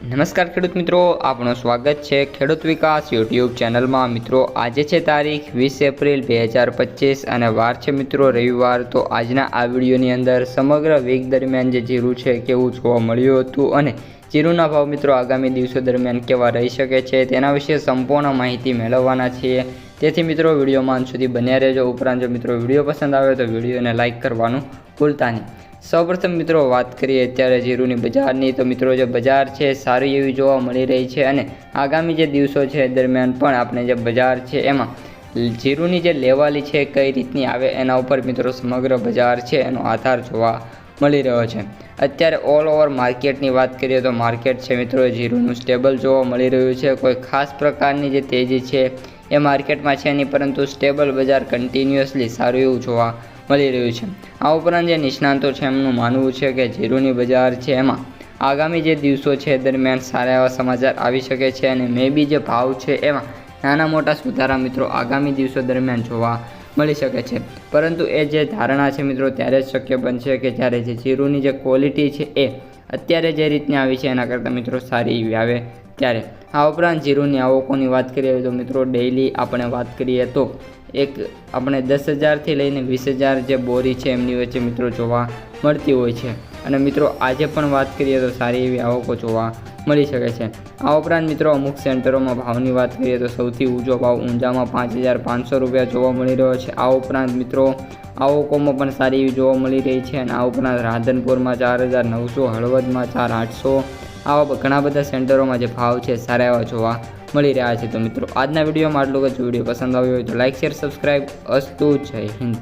નમસ્કાર ખેડૂત મિત્રો, આપનું સ્વાગત છે ખેડૂત વિકાસ યુટ્યુબ ચેનલમાં. મિત્રો, આજે છે તારીખ વીસ એપ્રિલ બે હજાર પચીસ અને વાર છે મિત્રો રવિવાર. તો આજના આ વિડીયોની અંદર સમગ્ર વીક દરમિયાન જે જીરું છે કેવું જોવા મળ્યું હતું અને જીરુના ભાવ મિત્રો આગામી દિવસો દરમિયાન કેવા રહી શકે છે તેના વિશે સંપૂર્ણ માહિતી મેળવવાના છીએ. તેથી મિત્રો વિડીયોમાં અંત સુધી બન્યા રહેજો. ઉપરાંત જો મિત્રો વીડિયો પસંદ આવે તો વિડીયોને લાઇક કરવાનું ભૂલતા નહીં. સૌપ્રથમ મિત્રો વાત કરીએ અત્યારે જીરુની બજારની, તો મિત્રો જે બજાર છે, સારી એવી જોવા મળી રહી છે અને આગામી જે દિવસો છે દરમિયાન પણ આપણે જે બજાર છે એમાં જીરુની જે લેવાલી છે કઈ રીતની આવે એના ઉપર મિત્રો સમગ્ર બજાર છે એનો આધાર જોવા મળી રહ્યો છે. અત્યારે ઓલ ઓવર માર્કેટની વાત કરીએ તો માર્કેટ છે મિત્રો જીરુનું સ્ટેબલ જોવા મળી રહ્યું છે. કોઈ ખાસ પ્રકારની જે તેજી છે એ માર્કેટમાં છે નહીં, પરંતુ સ્ટેબલ બજાર કન્ટિન્યુઅસલી સારું એવું જોવા મળી રહ્યું છે. આ ઉપરાંત જે નિષ્ણાંતો છે, એમનું માનવું છે કે જીરુની બજાર છે, એમાં આગામી જે દિવસો છે, દરમિયાન સારા એવા સમાચાર આવી શકે છે અને મે બી જે ભાવ છે, એમાં નાના મોટા સુધારા મિત્રો આગામી દિવસો દરમિયાન જોવા મળી શકે છે. પરંતુ એ જે ધારણા છે મિત્રો, ત્યારે જ શક્ય બનશે કે જ્યારે જે જીરુની જે ક્વોલિટી છે, એ અત્યારે જે રીતની આવી છે, એના કરતાં મિત્રો સારી એવી આવે ત્યારે. આ ઉપરાંત જીરુની આવકોની વાત કરીએ તો મિત્રો ડેઇલી આપણે વાત કરીએ તો એક આપણે દસ હજારથી લઈને વીસ હજાર જે બોરી છે એમની વચ્ચે મિત્રો જોવા મળતી હોય છે. અને મિત્રો આજે પણ વાત કરીએ તો સારી એવી આવકો જોવા મળી શકે છે. આ ઉપરાંત મિત્રો અમુક સેન્ટરોમાં ભાવની વાત કરીએ તો સૌથી ઊંચો ભાવ ઊંઝામાં પાંચ હજાર પાંચસો રૂપિયા જોવા મળી રહ્યો છે. આ ઉપરાંત મિત્રો આવકોમાં પણ સારી એવી જોવા મળી રહી છે અને આ ઉપરાંત રાધનપુરમાં ચાર હજાર નવસો, હળવદમાં ચાર આઠસો, આવા ઘણા બધા સેન્ટરોમાં જે ભાવ છે સારા એવા જોવા મળી રહ્યા છે. તો મિત્રો, આજના વિડીયોમાં આટલું જ. વીડિયો પસંદ આવ્યો હોય તો લાઇક શેર સબસ્ક્રાઈબ અસ્તુ, જય હિન્દ.